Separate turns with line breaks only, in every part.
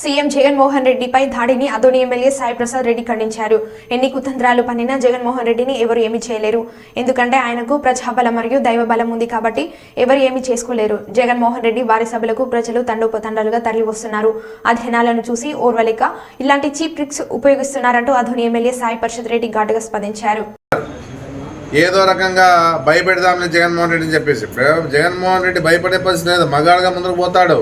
CM Jaganmohan రెడ్డిపై దాడిని Adoni MLA Sai Prasad Reddy ఖండించారు. ఎన్ని కుతంత్రాలు పన్నినా జగన్మోహన్ రెడ్డిని ఎవరు ఏమి చేయలేరు. ఎందుకంటే ఆయనకు ప్రజాబలం మరియు దైవబలం ఉంది కాబట్టి ఎవరు ఏమి చేసుకోలేరు. జగన్మోహన్ రెడ్డి వారి సభలకు ప్రజలు తండోపతండాలుగా తరలి వస్తున్నారు అధ్యయనాలను చూసి ఓర్వలేక ఇలాంటి చీప్ ట్రిక్స్ ఉపయోగిస్తున్నారంటూ అధోని ఎమ్మెల్యే సాయి పరిషత్ రెడ్డి ఘాటుగా స్పందించారు.
ఏదో రకంగా భయపెడదామని జగన్మోహన్ రెడ్డి చెప్పేసి. జగన్మోహన్ రెడ్డి భయపడే పరిస్థితి లేదు. మగాడుగా ముందుకు పోతాడు.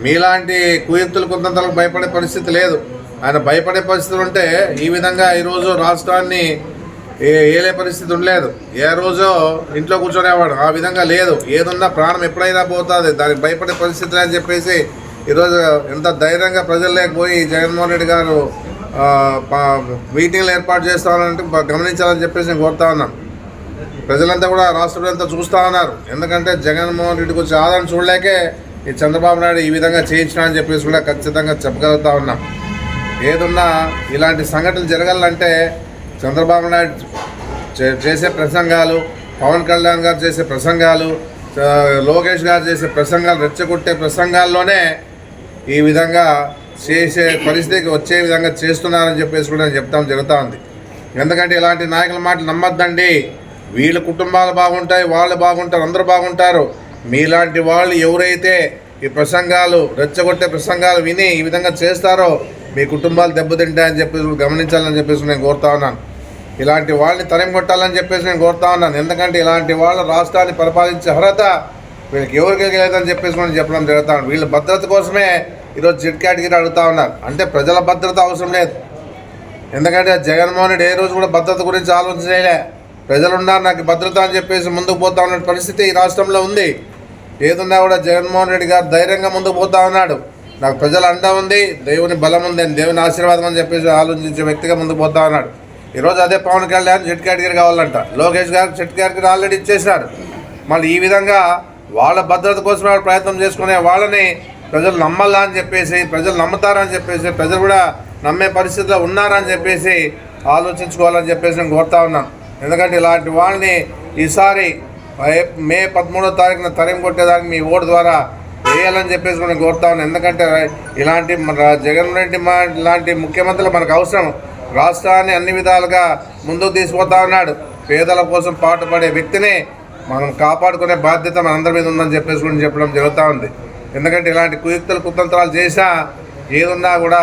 మీలాంటి కుయంతులు కుంతంతలకు భయపడే పరిస్థితి లేదు. ఆయన భయపడే పరిస్థితులు ఉంటే ఈ విధంగా ఈరోజు రాష్ట్రాన్ని ఏ- ఏలే పరిస్థితి ఉండలేదు. ఏ రోజో ఇంట్లో కూర్చొనేవాడు ఆ విధంగా లేదు. ఏదున్నా ప్రాణం ఎప్పుడైనా పోతుంది. దానికి భయపడే పరిస్థితి అని చెప్పేసి ఈరోజు ఎంత ధైర్యంగా ప్రజల్లోకి పోయి జగన్మోహన్ రెడ్డి గారు మీటింగ్లు ఏర్పాటు చేస్తానంటే గమనించాలని చెప్పేసి నేను కోరుతా ఉన్నాను. ప్రజలంతా కూడా రాష్ట్ర ప్రజలంతా చూస్తూ ఉన్నారు. ఎందుకంటే జగన్మోహన్ రెడ్డి గురించి ఆదరణ చూడలేకే చంద్రబాబు నాయుడు ఈ విధంగా చేయించిన అని చెప్పేసి కూడా ఖచ్చితంగా చెప్పగలుగుతా ఉన్నాం. ఏదున్నా ఇలాంటి సంఘటనలు జరగాలంటే చంద్రబాబు నాయుడు చే- చేసే ప్రసంగాలు పవన్ కళ్యాణ్ గారు చేసే ప్రసంగాలు లోకేష్ గారు చేసే ప్రసంగాలు రెచ్చగొట్టే ప్రసంగాల్లోనే ఈ విధంగా చేసే పరిస్థితికి వచ్చే విధంగా చేస్తున్నారని చెప్పేసి కూడా నేను చెప్తాం జరుగుతూ ఉంది. ఎందుకంటే ఇలాంటి నాయకుల మాటలు నమ్మద్దండి. వీళ్ళ కుటుంబాలు బాగుంటాయి వాళ్ళు బాగుంటారు అందరూ బాగుంటారు. మీలాంటి వాళ్ళు ఎవరైతే ఈ ప్రసంగాలు రెచ్చగొట్టే ప్రసంగాలు విని ఈ విధంగా చేస్తారో మీ కుటుంబాలు దెబ్బతింటాయని చెప్పేసి గమనించాలని చెప్పేసి నేను కోరుతా ఉన్నాను. ఇలాంటి వాళ్ళని తరిమి కొట్టాలని చెప్పేసి నేను కోరుతా ఉన్నాను. ఎందుకంటే ఇలాంటి వాళ్ళు రాష్ట్రాన్ని పరిపాలించే అర్హత వీళ్ళకి ఎవరికి లేదని చెప్పేసి మనం చెప్పడం జరుగుతాను వీళ్ళ భద్రత కోసమే ఈరోజు జెడ్ కేటగిరీ అడుగుతా ఉన్నారు అంటే ప్రజల భద్రత అవసరం లేదు. ఎందుకంటే జగన్మోహన్ రెడ్డి ఏ రోజు కూడా భద్రత గురించి ఆలోచన చేయలే. ప్రజలున్నారు నాకు భద్రత అని చెప్పేసి ముందుకు పోతా ఉన్న పరిస్థితి ఈ రాష్ట్రంలో ఉంది. ఏదున్నా కూడా జగన్మోహన్ రెడ్డి గారు ధైర్యంగా ముందుకు పోతా ఉన్నాడు. నాకు ప్రజల అండ ఉంది దేవుని బలం ఉంది దేవుని ఆశీర్వాదం అని చెప్పేసి ఆలోచించే వ్యక్తిగా ముందుకు పోతా ఉన్నాడు. ఈరోజు అదే పవన్ కళ్యాణ్ జెడ్ గారు కావాలంట. లోకేష్ గారు జెడ్ కేటగిరీ ఆల్రెడీ ఇచ్చేసినారు. మళ్ళీ ఈ విధంగా వాళ్ళ భద్రత కోసం వాళ్ళు ప్రయత్నం చేసుకునే వాళ్ళని ప్రజలు నమ్మాలా అని చెప్పేసి ప్రజలు నమ్ముతారని చెప్పేసి ప్రజలు కూడా నమ్మే పరిస్థితిలో ఉన్నారని చెప్పేసి ఆలోచించుకోవాలని చెప్పేసి నేను కోరుతా ఉన్నాను. ఎందుకంటే ఇలాంటి వాళ్ళని ఈసారి మే పదమూడో తారీఖున తరిమి కొట్టేదానికి మీ ఓటు ద్వారా వేయాలని చెప్పేసి మనం కోరుతా ఉన్నాం ఎందుకంటే ఇలాంటి మన జగన్ రెడ్డి మా ఇలాంటి ముఖ్యమంత్రులు మనకు అవసరం. రాష్ట్రాన్ని అన్ని విధాలుగా ముందుకు తీసుకుపోతా ఉన్నాడు. పేదల కోసం పాటుపడే వ్యక్తిని మనం కాపాడుకునే బాధ్యత మనందరి మీద ఉందని చెప్పేసి కూడా చెప్పడం జరుగుతూ ఉంది. ఎందుకంటే ఇలాంటి కుయుక్తులు కుతంత్రాలు చేసినా ఏదున్నా కూడా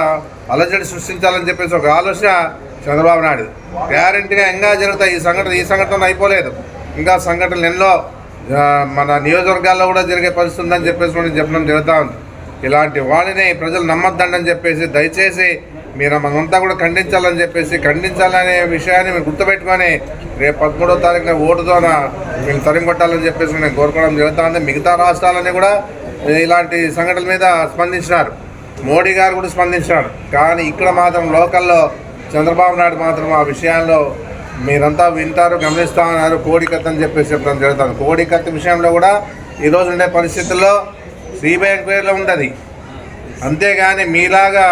అలజడి సృష్టించాలని చెప్పేసి ఒక ఆలోచన చంద్రబాబు నాయుడు. గ్యారంటీగా ఇంకా జరుగుతాయి ఈ సంఘటన ఈ సంఘటన అయిపోలేదు. ఇంకా సంఘటనలు ఎన్నో మన నియోజకవర్గాల్లో కూడా జరిగే పరిస్థితి ఉందని చెప్పేసి మనం చెప్పడం జరుగుతూ ఉంది. ఇలాంటి వాళ్ళని ప్రజలు నమ్మద్దండని అని చెప్పేసి దయచేసి మీరు మనంతా కూడా ఖండించాలని చెప్పేసి ఖండించాలనే విషయాన్ని మీరు గుర్తుపెట్టుకొని రేపు పదమూడో తారీఖున ఓటుతోన మీరు తరిమి కొట్టాలని చెప్పేసి నేను కోరుకోవడం జరుగుతూ ఉంది. మిగతా రాష్ట్రాలని కూడా ఇలాంటి సంఘటనల మీద స్పందించినారు. మోడీ గారు కూడా స్పందించినారు. కానీ ఇక్కడ మాత్రం లోకల్లో చంద్రబాబు నాయుడు మాత్రం ఆ విషయాల్లో మీరంతా వింటారు గమనిస్తా ఉన్నారు. కోడికత్ అని చెప్పేసి చెప్పడం జరుగుతుంది. కోడికత్ విషయంలో కూడా ఈరోజు ఉండే పరిస్థితుల్లో సిబిఐ ఎంక్వైరీలో ఉంటుంది. అంతేగాని మీలాగా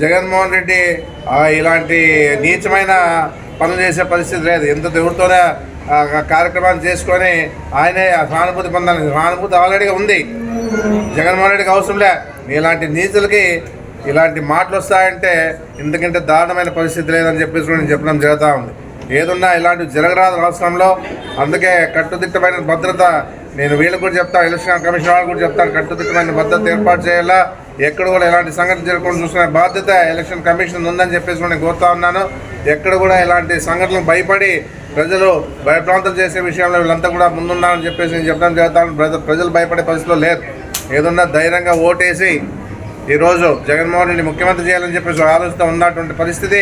జగన్మోహన్ రెడ్డి ఇలాంటి నీచమైన పనులు చేసే పరిస్థితి లేదు. ఎంత దేవుడితోనే ఆ కార్యక్రమాన్ని చేసుకొని ఆయనే ఆ సానుభూతి పొందాలి. సానుభూతి ఆల్రెడీగా ఉంది. జగన్మోహన్ రెడ్డికి అవసరం లే. ఇలాంటి నీచులకి ఇలాంటి మాటలు వస్తాయంటే ఎందుకంటే దారుణమైన పరిస్థితి లేదని చెప్పేసి నేను చెప్పడం జరుగుతూ ఉంది. ఏదున్నా ఇలాంటివి జరగరాదు రాష్ట్రంలో. అందుకే కట్టుదిట్టమైన భద్రత నేను వీళ్ళకి కూడా చెప్తాను ఎలక్షన్ కమిషన్ వాళ్ళు కూడా చెప్తాను. కట్టుదిట్టమైన భద్రత ఏర్పాటు చేయాలా? ఎక్కడ కూడా ఎలాంటి సంఘటన జరగకుండా చూసుకునే బాధ్యత ఎలక్షన్ కమిషన్ ఉందని చెప్పేసి నేను కోరుతా ఉన్నాను. ఎక్కడ కూడా ఇలాంటి సంఘటనలు భయపడి ప్రజలు భయప్రాంతం చేసే విషయంలో వీళ్ళంతా కూడా ముందున్నారని చెప్పేసి నేను చెప్పడం జరుగుతాను ప్రజలు ప్రజలు భయపడే పరిస్థితిలో లేరు. ఏదన్నా ధైర్యంగా ఓటేసి ఈరోజు జగన్మోహన్ రెడ్డి ముఖ్యమంత్రి చేయాలని చెప్పేసి ఆలోచిస్తూ ఉన్నటువంటి పరిస్థితి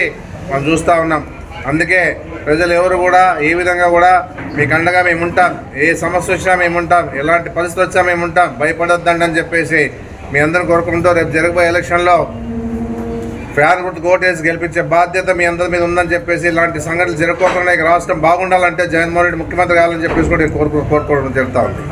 మనం చూస్తూ ఉన్నాం. అందుకే ప్రజలు ఎవరు కూడా ఏ విధంగా కూడా మీకు అండగా మేము ఉంటాం ఏ సమస్య వచ్చినా మేము ఉంటాం ఎలాంటి పరిస్థితి వచ్చినా మేము ఉంటాం భయపడొద్దండి అని చెప్పేసి మీ అందరిని కోరుకుంటూ రేపు జరగబోయే ఎలక్షన్లో ఫ్యాన్ గుర్తు ఓటేసి గెలిపించే బాధ్యత మీ అందరి మీద ఉందని చెప్పేసి ఇలాంటి సంఘటనలు జరగకుండా ఇక రాష్ట్రం బాగుండాలంటే జగన్మోహన్ రెడ్డి ముఖ్యమంత్రి కావాలని చెప్పేసి కూడా కోరుకో కోరుకోవడం జరుగుతూ ఉంది.